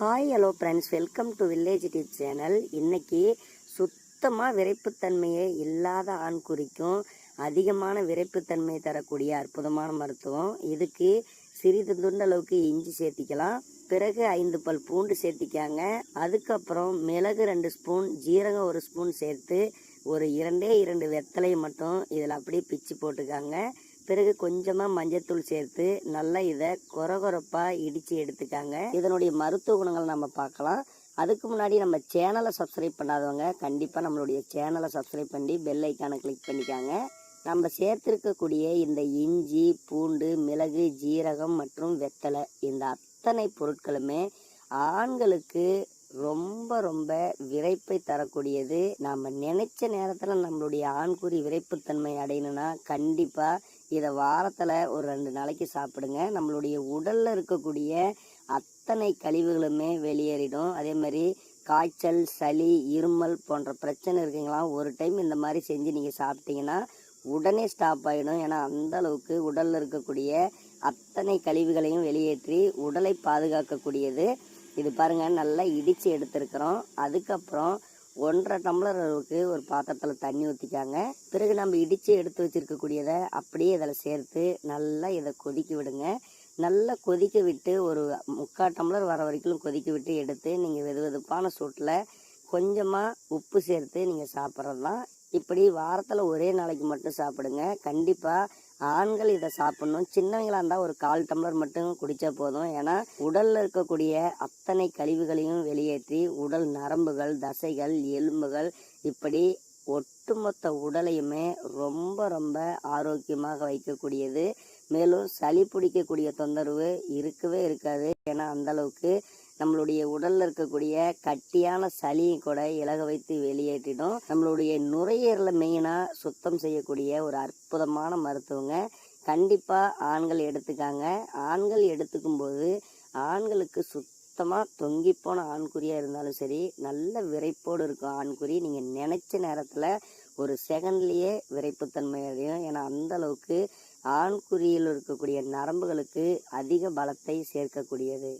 Hi hello friends welcome to village tip channel இன்றைக்கி சுத்தமாக விரைப்புத்தன்மையே இல்லாத ஆண் குறிக்கும் அதிகமான விரைப்புத்தன்மை தரக்கூடிய அற்புதமான மருத்துவம். இதுக்கு சிறிது துண்டளவுக்கு இஞ்சி சேர்த்திக்கலாம். பிறகு ஐந்து பல் பூண்டு சேர்த்திக்காங்க. அதுக்கப்புறம் மிளகு ரெண்டு ஸ்பூன் ஜீரகம் ஒரு ஸ்பூன் சேர்த்து ஒரு இரண்டே இரண்டு வெத்தலை மட்டும் இதில் அப்படியே பிச்சு போட்டுக்காங்க. பிறகு கொஞ்சமாக மஞ்சத்தூள் சேர்த்து நல்லா இதை கொரகொரப்பாக இடித்து எடுத்துக்காங்க. இதனுடைய மருத்துவ குணங்கள் நம்ம பார்க்கலாம். அதுக்கு முன்னாடி நம்ம சேனலை சப்ஸ்கிரைப் பண்ணாதவங்க கண்டிப்பாக நம்மளுடைய சேனலை சப்ஸ்கிரைப் பண்ணி பெல் ஐக்கானை கிளிக் பண்ணிக்காங்க. நம்ம சேர்த்துருக்கக்கூடிய இந்த இஞ்சி பூண்டு மிளகு ஜீரகம் மற்றும் வெத்தலை இந்த அத்தனை பொருட்களுமே ஆண்களுக்கு ரொம்ப ரொம்ப விரைப்பை தரக்கூடியது. நாம் நினைச்ச நேரத்தில் நம்மளுடைய ஆண்குறி விரைப்புத்தன்மை அடையணும்னா கண்டிப்பாக இதை வாரத்தில் ஒரு ரெண்டு நாளைக்கு சாப்பிடுங்க. நம்மளுடைய உடலில் இருக்கக்கூடிய அத்தனை கழிவுகளுமே வெளியேறிடும். அதே மாதிரி காய்ச்சல் சளி இருமல் போன்ற பிரச்சனை இருக்குங்களா? ஒரு டைம் இந்த மாதிரி செஞ்சு நீங்கள் சாப்பிட்டீங்கன்னா உடனே ஸ்டாப் ஆகிடும் ஏன்னா அந்த அளவுக்கு உடலில் இருக்கக்கூடிய அத்தனை கழிவுகளையும் வெளியேற்றி உடலை பாதுகாக்கக்கூடியது. இது பாருங்கள் நல்லா இடித்து எடுத்திருக்கிறோம். அதுக்கப்புறம் ஒன்றரை டம்ளர் அளவுக்கு ஒரு பாத்திரத்தில் தண்ணி ஊற்றிக்காங்க பிறகு நம்ம இடித்து எடுத்து வச்சிருக்கக்கூடியதை அப்படியே இதில் சேர்த்து நல்லா இதை கொதிக்க விடுங்க. நல்லா கொதிக்க விட்டு ஒரு முக்கால் டம்ளர் வர வரைக்கும் கொதிக்க விட்டு எடுத்து நீங்கள் வெது வெதுப்பான சூட்டில் கொஞ்சமாக உப்பு சேர்த்து நீங்கள் சாப்பிட்றது தான் இப்படி வாரத்தில் ஒரே நாளைக்கு மட்டும் சாப்பிடுங்க. கண்டிப்பாக ஆண்கள் இதை சாப்பிடணும். சின்னவங்களாக இருந்தால் ஒரு கால் டம்ளர் மட்டும் குடித்தா போதும். ஏன்னா உடலில் இருக்கக்கூடிய அத்தனை கழிவுகளையும் வெளியேற்றி உடல் நரம்புகள் தசைகள் எலும்புகள் இப்படி ஒட்டுமொத்த உடலையுமே ரொம்ப ரொம்ப ஆரோக்கியமாக வைக்கக்கூடியது. மேலும் சளி பிடிக்கக்கூடிய தொந்தரவு இருக்கவே இருக்காது. ஏன்னா அந்த அளவுக்கு நம்மளுடைய உடலில் இருக்கக்கூடிய கட்டியான சளியை கூட இலக வைத்து வெளியேற்றிடும். நம்மளுடைய நுரையீரலை மெயினாக சுத்தம் செய்யக்கூடிய ஒரு அற்புதமான மருத்துவங்க. கண்டிப்பாக ஆண்கள் எடுத்துக்காங்க. ஆண்கள் எடுத்துக்கும் போது ஆண்களுக்கு சுத்தமாக தொங்கி போன ஆண்குறியாக இருந்தாலும் சரி நல்ல விரைப்போடு இருக்கும் ஆண்குறி. நீங்கள் நினச்ச நேரத்தில் ஒரு செகண்ட்லேயே விரைப்புத்தன்மை அடையும் ஏன்னா அந்த அளவுக்கு ஆண்குறியில் இருக்கக்கூடிய நரம்புகளுக்கு அதிக பலத்தை சேர்க்கக்கூடியது.